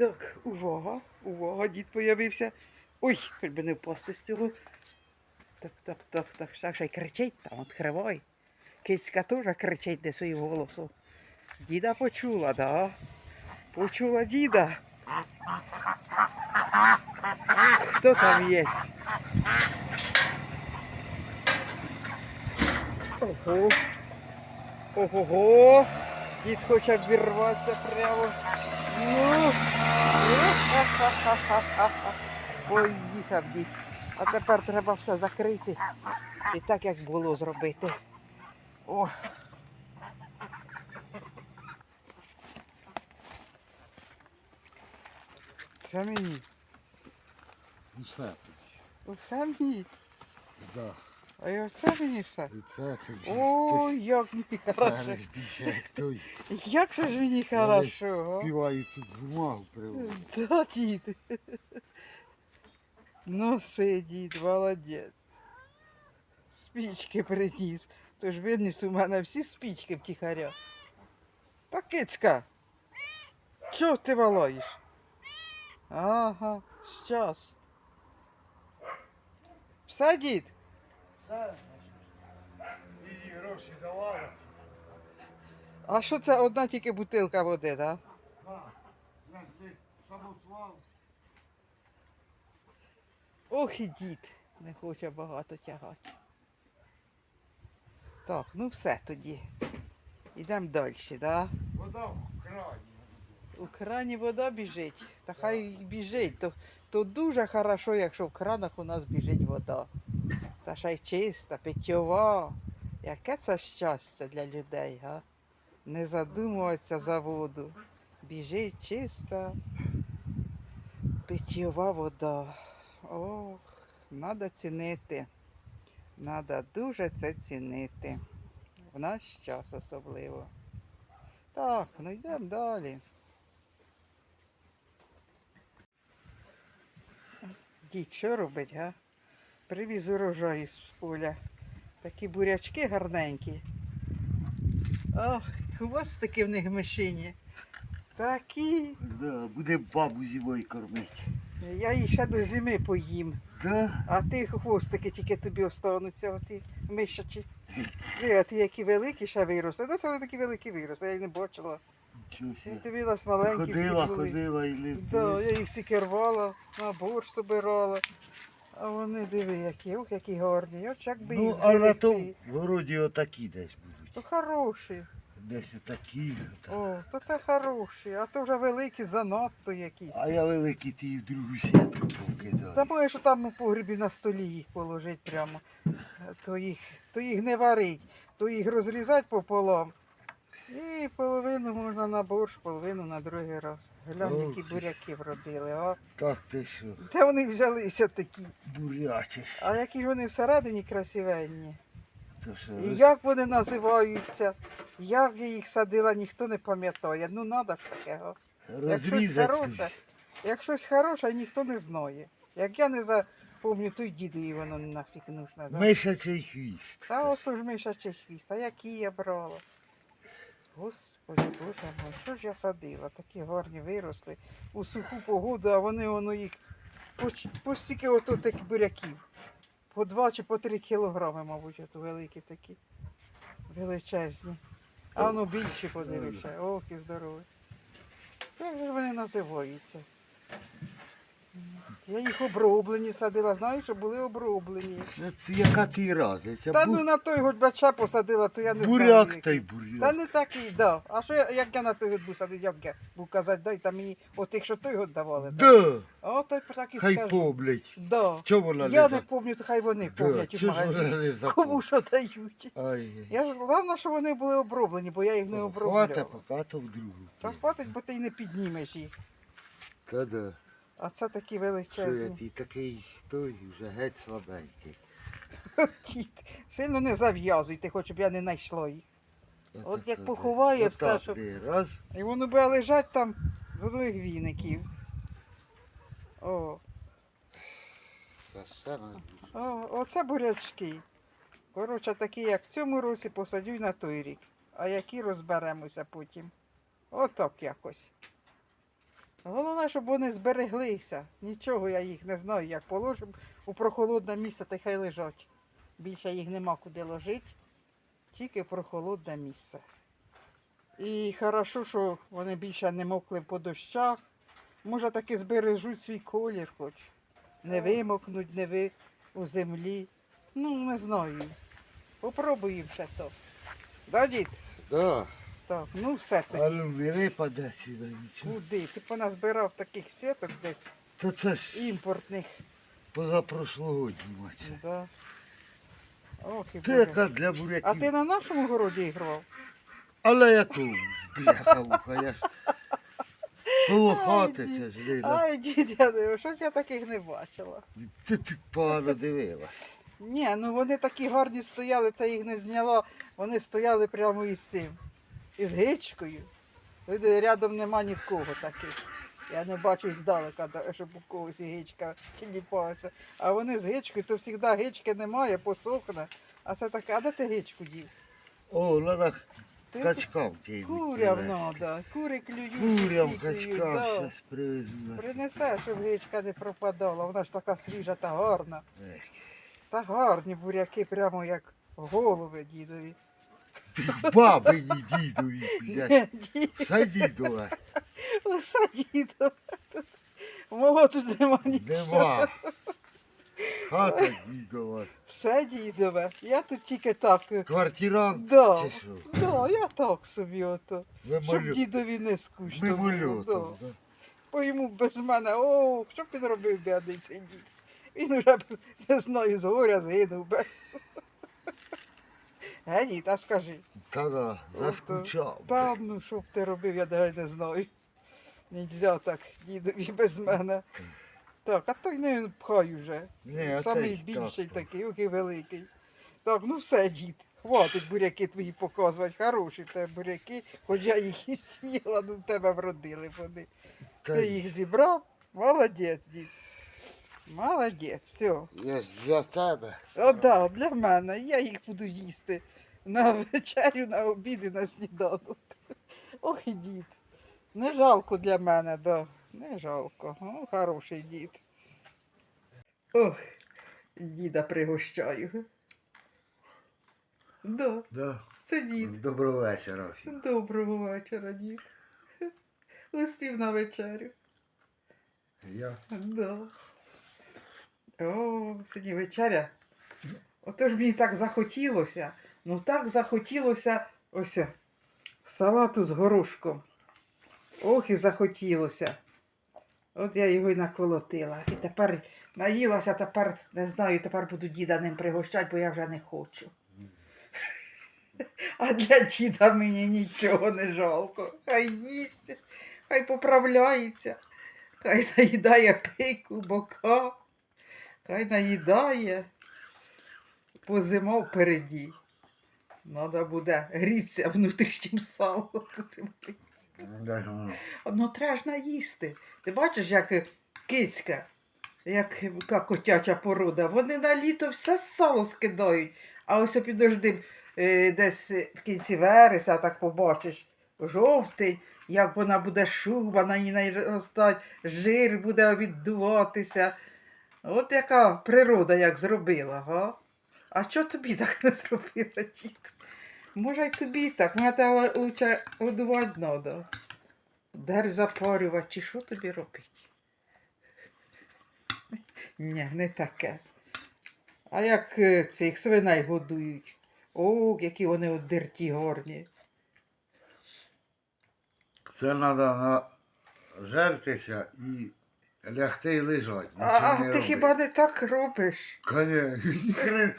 Так, увага, увага, дід появився. Ой, хоч би не впасти з цього. Так, так, так, так, ще й кричить там, відкривай. Кицька теж кричить де своїм голосом. Діда почула, да? Почула діда. Хто там є? Ого. Ого-го. Дід хоче обірватися прямо. Ну. Ха-ха-ха-ха-ха. Поїхав дід. А тепер треба все закрити. І так, як було зробити. О. Це мені. Усе. Все мені. Да. А і оце мені все. І це тобі. Ой, як мені Це хорошо. ж більше як той. Як же ж мені хорошо. а? Співаю тут бумагу приводить. Да, дід. Ну, все, дід, молодець. Спічки приніс. Тож виніс у мене всі спічки втіхаря. Та кицька. Чого ти волаєш? Ага, щас. Все, дід? Її гроші давала. А що це одна тільки бутилка води, так? Да? На, самосвал. Ох і дід, не хоче багато тягати. Так, ну все тоді. Йдемо далі, да? Вода в крані. У крані вода біжить. Та хай біжить. То, то дуже хорошо, якщо в кранах у нас біжить вода. Та ще й чиста, питьова. Яке це щастя для людей, га? Не задумуватися за воду. Біжить чиста, питьова вода. Ох, треба цінити. Треба дуже це цінити. В наш час особливо. Так, ну йдемо далі. Дід, що робить, га? Привіз урожай з поля. Такі бурячки гарненькі. Ох, хвостики в них мишині. Такі. Да, буде бабу зимою кормити. Я їх ще до зими поїм. Да? А ти хвостики тільки тобі остануться, оті мишачі. Диви, а ті які великі ще виросли. Де це вони такі великі виросли? Я їх не бачила. Нічого дивилась маленькі. всі Ходила, були. ходила і не Да, я їх всі рвала, на борщ собирала. А вони диви, які, ох, які гарні. От як би Ну, їх а на тому зберегти. городі отакі десь будуть. То хороші. Десь отакі. отак. О, то це хороші, а то вже великі занадто якісь. А я великий ті в другу сітку покидаю. Та моє, що там у погрібі на столі їх положить прямо. То їх, то їх не варить, то їх розрізати пополам. І половину можна на борщ, половину на другий раз. Глянь, Ох. які буряки вродили, а? Так ти що, Де вони взялися такі? бурячиш. А які ж вони всередині красивенні. То що, І роз- як вони називаються? Як я їх садила, ніхто не пам'ятає. Ну треба ж такого. Як щось розрізати. хороше, як щось хороше, ніхто не знає. Як я не запомню, то й дідові воно нафіг нужно. Мишачий хвіст. Та ото ж мишачий хвіст, а які я брала. Господи, боже мой, що ж я садила? Такі гарні виросли у суху погоду, а вони воно їх по, ч- по стільки ото таких буряків. По два чи по три кілограми, мабуть, ото великі такі. Величезні. А воно більше подивишся. Ох, і здорові. Як же вони називаються? Я їх оброблені садила, знаю, що були оброблені. Це ти- яка ти разниця? Та Бу- ну на той гудбача посадила, то я не знаю. буряк який. та й Та буряк. не такий, да. А що я, як я на той год був садити, як я був казати, дай там мені отих, що той год давали. Да. Да, О, той так і хай скажу. поблять. Да. Чого вона Я не пам'ятаю, то хай вони Да, у чого ж вона магазині. не Кому що дають. Ай, Я ж головне, що вони були оброблені, бо я їх не Хвата обробляла. поки, то в другу. Та хватить, бо ти й не піднімеш їх. Та да. А це такі Що я величезні. ти такий той вже геть слабенький. Кіт. Сильно не зав'язуйте, хоч б я не знайшла їх. Я От так як поховає отак все, щоб- ти Раз. І воно буде лежать там до нових віників. О, Та ще о, оце бурячки. Коротше, такі, як в цьому році, посадю й на той рік. А які розберемося потім. Отак якось. Головне, щоб вони збереглися. Нічого я їх не знаю, як положимо у прохолодне місце, та хай лежать. Більше їх нема куди ложити, тільки в прохолодне місце. І хорошо, що вони більше не мокли по дощах. Може, таки збережуть свій колір хоч. Не вимокнуть, не ви у землі. Ну, не знаю. Попробуємо ще то. Да, дід? Да. Так, ну все тоді. А ну сюди нічого. Куди? Ти поназбирав таких сіток десь Та це ж імпортних. позапрошлогодні мать. Да. Ох, і Це Боже. яка для буряків. А ти на нашому городі грав? Але яку? Бляха муха, я ж. Ай, хати це ж видно. Ай, дід, я диvu, щось я таких не бачила. Ти, ти погано дивилась. Ні, ну вони такі гарні стояли, це їх не зняло. Вони стояли прямо із цим. Із гичкою. Рядом нема ні в кого таких. Я не бачу здалека, щоб у когось гичка чіпалася. А вони з гичкою, то завжди гички немає, посохне. А це таке, а де ти гичку дів? О, Ти качкам кинуть. Курям надо, кури клюють. Курям всі клюють, качкам да. зараз привезу. Принесе, щоб гичка не пропадала. Вона ж така свіжа та гарна. Ех, Та гарні буряки, прямо як голови дідові. Бабині дідові, блядь. Все дідове. Усе. Мого тут нема нічого. Нема. Хата дідова. Все дідове. Я тут тільки так. е, Квартирант Да, чи що? да, я так собі ото. Щоб Мимолю- дідові не скучно було. Мимольотом. Да. да. Бо йому без мене, о, що б він робив бідний цей дід? Він вже б, не знаю, з горя згинув би. Ге, ні, та скажи. Та-да, заскучав. Та ну що б ти робив, я навіть не знаю. Нельзя так, дідові без мене. Так, а той не пхай вже. Ні, Самий те більший так. такий, який великий. Так, ну все, дід. Хватить буряки твої показувати. Хороші тебе буряки, хоч я їх і сіла, ну в тебе вродили вони. Та Ти їх зібрав? Молодець, дід. Молодець, все. Я для тебе. О, да, для мене. Я їх буду їсти на вечерю, на обід і на сніданок. Ох і дід. Не жалко для мене, да. Не жалко. О, хороший дід. Ох, діда пригощаю. Да, Да. це дід. Доброго вечора всім. Доброго вечора, дід. Успів на вечерю. Я Да. О, сьогодні вечеря. Отож мені так захотілося. Ну так захотілося ось о, салату з горошком. Ох і захотілося. От я його й наколотила. І тепер наїлася, тепер не знаю, тепер буду діда ним пригощати, бо я вже не хочу. А для діда мені нічого не жалко. Хай їсть, хай поправляється. Хай наїдає пику, бока, хай наїдає. По зима Надо буде грітися внутрішнім салом. Ну треба ж наїсти. Ти бачиш, як кицька, як яка котяча порода, вони на літо все сало скидають. А ось підожди, е, десь в кінці вересня, так побачиш, жовтий, як вона буде шуба, на ній наростать, жир буде віддуватися. От яка природа як зробила, га? А чого тобі так не зробила, дід? Може, й тобі так, тебе лучше годувати треба. Дар запарювати, чи що тобі робити? Ні, не таке. А як е, цих свиней годують? О, які вони от дерті гарні. Це треба нажертися і лягти і лежати. А, а ти хіба не так робиш? Конечно.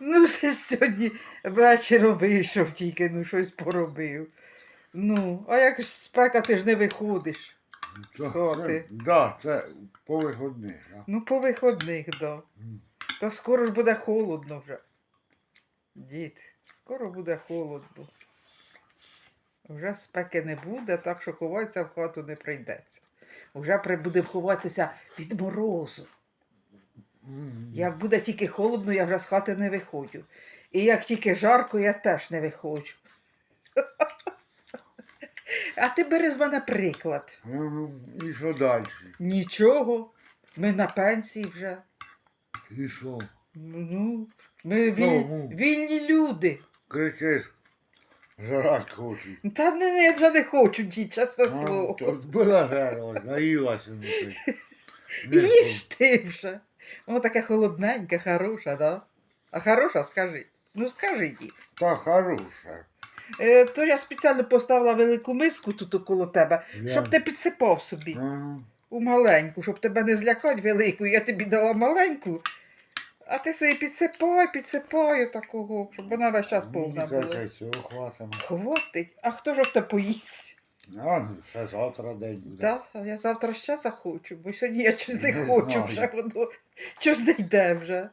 Ну, ще сьогодні вечором вийшов тільки, ну щось поробив. Ну, а як ж спека, ти ж не виходиш. З хати. Да, це по виходних. а. Ну, по виходних, да. Мгм. Та скоро ж буде холодно вже. Дід, скоро буде холодно. Вже спеки не буде, так що ховатися в хату не прийдеться. Вже будемо ховатися від морозу. Як буде тільки холодно, я вже з хати не виходжу. І як тільки жарко, я теж не виходжу. А ти бери з мене приклад. Ну, і що далі? Нічого. Ми на пенсії вже. І що? Ну, ми віль... Ну. вільні люди. Кричиш, жрать хочуть. Та не, не, я вже не хочу, ні, чесне А, слово. Тут була гера, наїлася ти. Їж ти вже. О, така холодненька, хороша, да? А хороша, скажи. Ну скажи їй. Та хороша. Е, то я спеціально поставила велику миску тут около тебе, Я- щоб ти підсипав собі. Ага. У маленьку, щоб тебе не злякати велику, я тобі дала маленьку. А ти собі підсипай, підсипай такого, щоб вона весь час повна Мені була. кажеться, цього хватимо. Хватить. А хто ж тебе поїсть? А, ну, ще завтра день буде. Так, а я завтра ще захочу, бо сьогодні я щось не, Не хочу знаю. вже, воно щось не йде вже.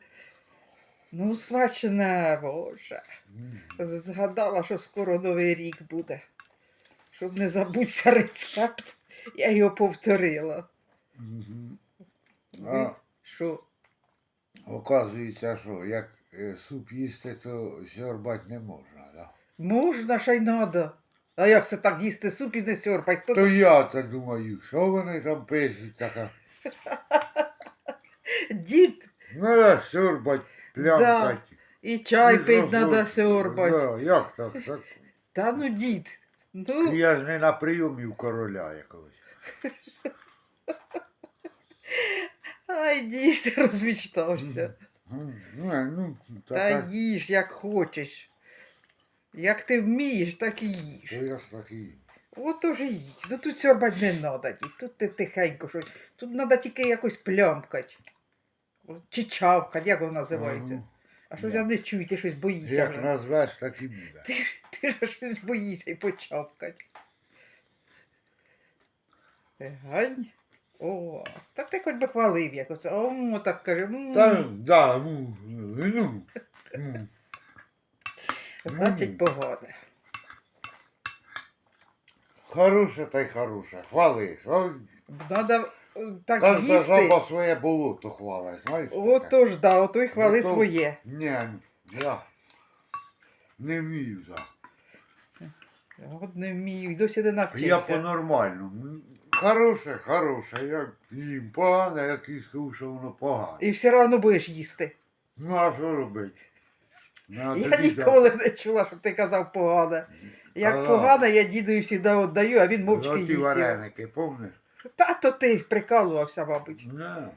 Ну, смачне, боже. Згадала, що скоро Новий рік буде. Щоб не забутися рецепт, я його повторила. А, Що? оказується, що як е, суп їсти, то сьорбать не можна, да? Можна, ще й надо. А як це так їсти суп і не сьорбать? Хто То я це думаю, що вони там пишуть така. Дід Ну, да, сьорбать, плямкать. і чай І пить що? треба сьорбать. Да, як так? так? Та ну дід. Ну, Я ж не на прийомі у короля якогось. ай, дід розмічтався. М, Ну, ну, Та така, їж, як хочеш. Як ти вмієш, так і їж. то я ж такий. От уже їж. Ну тут сьорбать не треба. Тут ти тихенько щось. Тут треба тільки якось плямкать. Чи чавкать, як воно називається. Ага. А щось я не чую, ти щось боїшся. Як вже. назвеш, так і буде. Ти, ти ж щось боїшся і почавкать. Гань. О, та ти хоч би хвалив якось. О, так каже. м, Та, да, ну, ну, ну. Значить, м. погода. Хороше та й хороше. Хвалиш. Надо е, так Кожна їсти. жаба своє болото хвалить, знаєш? таке? Отож, да, ото й хвали Ну, то- своє. Ні, я не вмію так. От не вмію, й досі не Я навчився. по-нормальному. Хороше, хороше, я їм погане, я ті скажу, що воно погане. І все одно будеш їсти. Ну а що робити? На Я тобі ніколи не чула, щоб ти казав погане. Як Ага. погане, я дідою завжди віддаю, а він мовчки їсть. вареники, помниш? Та то ти прикалувався, мабуть. Не.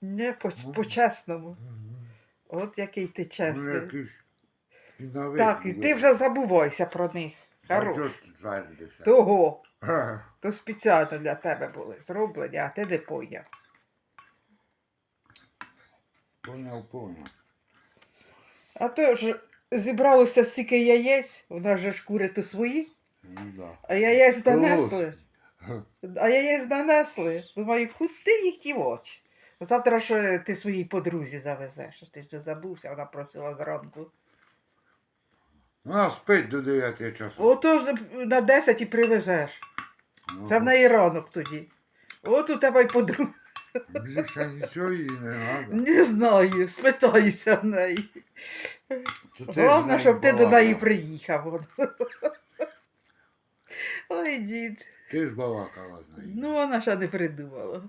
Не по- Ну. по-чесному. Мгм. От який ти Ну, чесний. якийсь і Так, і ти вже забувайся про них. Хорош. Того. То спеціально для тебе були зроблені, а ти не поняв. Поняв, поняв. А то ж зібралося стільки яєць, у нас же ж кури то свої, Ну да. а яєць донесли. А яєць донесли. Думаю, куди їх дівочі? Завтра ж е, ти своїй подрузі завезеш. Ти ж забувся, вона просила зранку. Вона спить до 9 часу. Отож на 10 і привезеш. Ну, Це в неї ранок тоді. От у тебе й подруга. Більше нічого їй не треба. Не знаю, спитаюся в неї. То ти з Головне, щоб ти до неї приїхав. Ой, дід. Ти ж балакала з нею. Ну, вона ще не придумала.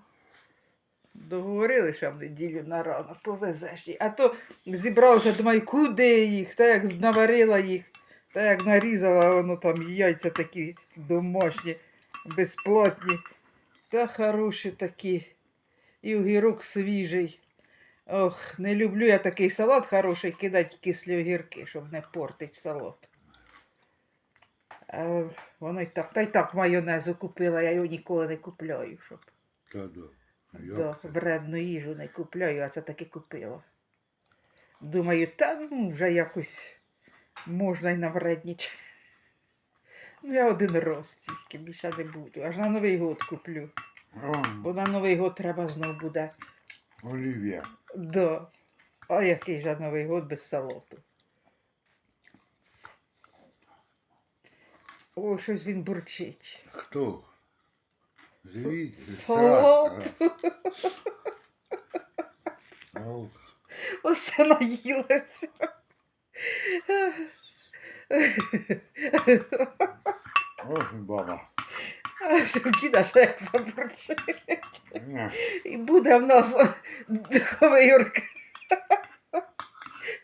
Договорили, що в неділю на ранок повезеш її. А то зібрався, думаю, куди їх? Та як наварила їх, та як нарізала, воно там яйця такі домашні, безплатні. Та хороші такі. І огірок свіжий. Ох, не люблю я такий салат хороший кидати кислі огірки, щоб не портить салат. А воно й так, та й так майонезу купила, я його ніколи не купляю, щоб Та да. Да, це? вредну їжу не купляю, а це таки купила. Думаю, та ну, вже якось можна й навреднічати. Ну, я один раз тільки більше не буду. Аж на Новий год куплю. О, Бо на Новий год треба знов буде. Олівія. Да. А який же Новий год без салату? Ой, щось він бурчить. Хто? Звідси. Салат. О, Оце наїлася. Ох, баба. Діда ще як забурчить. І буде в нас духовий оркестр. Так,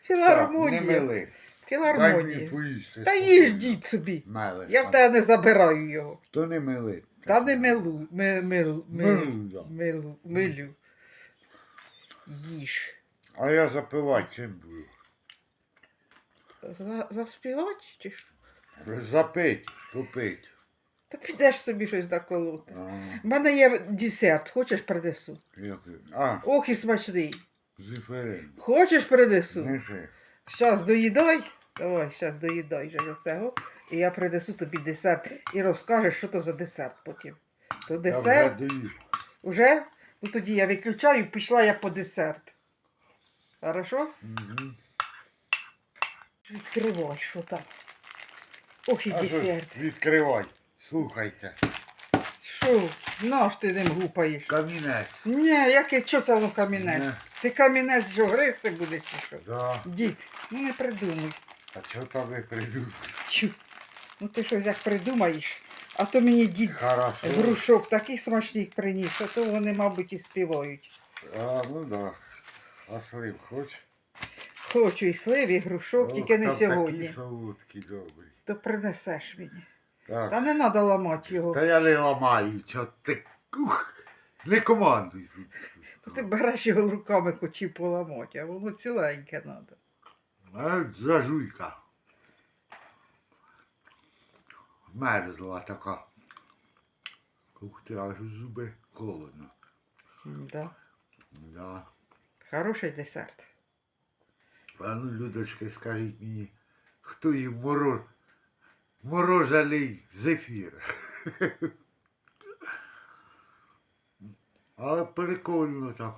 не Філармонія. мили. Дай мені Філармонія. поїсти. Та їж діть собі. Мели. Я в тебе не забираю його. То не мили. Та не милу, ми, мил, мил, Милу, да. милу, милю. Їж. А я запивати чим буду? За, заспівати чи що? Запить, попить. Та підеш собі щось наколоти. А, У мене є десерт, хочеш принесу? А, Ох і смачний. зефірин. Хочеш принесу? Неси. Щас доїдай. Давай, щас доїдай же оцього. І я принесу тобі десерт і розкажеш, що то за десерт потім. То вже десерт уже? Ну тоді я виключаю, пішла я по десерт. Хорошо? Мгм. Відкривай, що там. Ох і А що ж, десерт. відкривай. Слухайте. Що? Наш ти ним гупаєш? Камінець. Ні, яке, що це воно камінець? Не. Ти камінець що гристи будеш чи що? Да. Дід, ну не придумуй. А чого там ви придумали? Чу. Ну ти щось як придумаєш, а то мені дід Хорошо. грушок таких смачних приніс, а то вони, мабуть, і співають. А, ну да. А слив хоч? Хочу і слив, і грушок, тільки не там сьогодні. Такі солодкі добрі. То принесеш мені. Так. Та не треба ламати його. Та я не ламаю, чо ти. Ух, не командуй тут. Ти береш його руками хотів поламати, а воно ціленьке треба. А зажуйка. Мерзла така. Ух ти, аж зуби холодно. Да. Да. Хороший десерт. А ну, Людочки, скажіть мені, хто їм мороз... морожений зефір? Але прикольно так.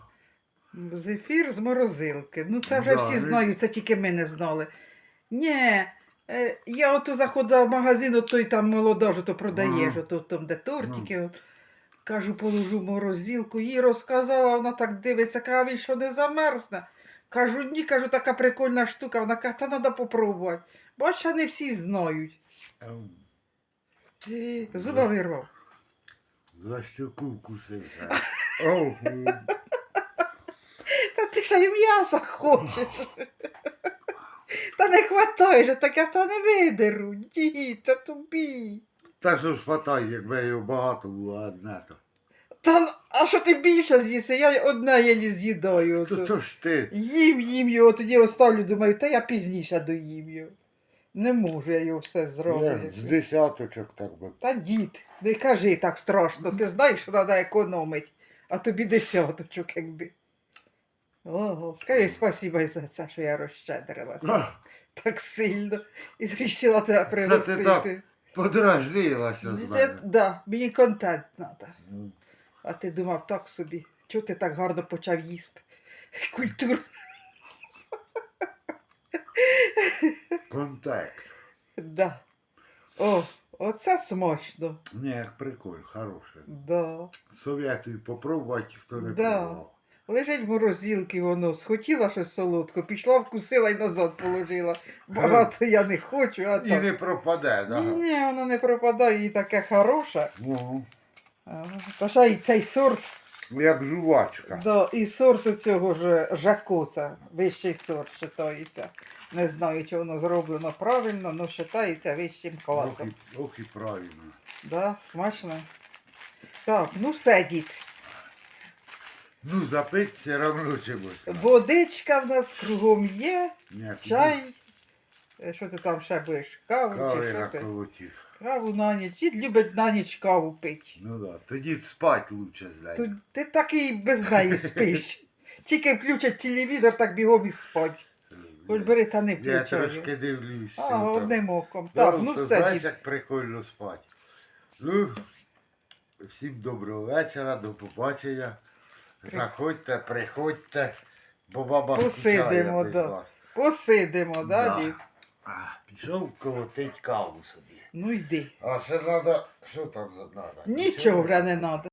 Зефір з морозилки. Ну це вже Да, всі знають, це тільки ми не знали. Ні, е, я ото заходила в магазин, от той там молодежу то продаєш, Ага. ото там, де тортики. От. Кажу, положу морозилку, їй розказала, вона так дивиться, каже, він що не замерзне. Кажу, ні, кажу, така прикольна штука. Вона каже, та треба попробувати. Бач, не всі знають. Е, Зуба вирвав. За щоку вкусився. Та ти ще й м'яса хочеш. Та не хватай же, так я та не видеру. Ні, та тобі. Та що ж хватай, якби його багато було одне то. Та а що ти більше з'їси? Я одне єлі з'їдаю. То, то ж ти. Їм їм його, тоді оставлю, думаю, та я пізніше доїм його. Не можу я його все зробити. з десяточок так би. Та дід, не кажи так страшно. Ти знаєш, що треба економити, а тобі десяточок, якби. Ого, скажи спасибо за це, що я розщедрилася. Так сильно. І вирішила тебе Це пригостити. ти так Подражнилася з Це, мене. да, мені контент треба. А ти думав так собі. Чого ти так гарно почав їсти? Культур. Контакт. Да. О, оце смачно. Ні, як прикольно, хороше. Да. Советую попробувати, хто не Да. пробував. Лежить в морозилки воно, схотіла щось солодко, пішла, вкусила і назад положила. Багато я не хочу, а І так. не пропаде, да? ні, воно не пропадає і таке хороше. Ну, А, Та ще й цей сорт, як жувачка. да, і сорт цього ж жако, це вищий сорт вважається. Не знаю, чи воно зроблено правильно, але вважається вищим Ох класом. і, ох і правильно. Да, смачно. Так, ну все, дід. Ну, запить все равно чимось. Водичка в нас кругом є, Ні, чай. Е, Що ти там ще будеш? Каву чи що ти? Каву на ніч. Дід любить на ніч каву пити. Ну да. Тоді спать лучше з Тут ти так і без неї спиш. Тільки включать телевізор, так бігом і спать. Хоч бери та не Я трошки дивлюсь. А, там. одним оком. Так, ну все, знаєш, як прикольно спати. Ну, всім доброго вечора, до побачення. Заходьте, приходьте, бо баба Посидимо, да. вас. Посидимо, да, Да. дід? А, пішов колотить каву собі. Ну йди. А ще треба, що там треба? Нічого вже не треба.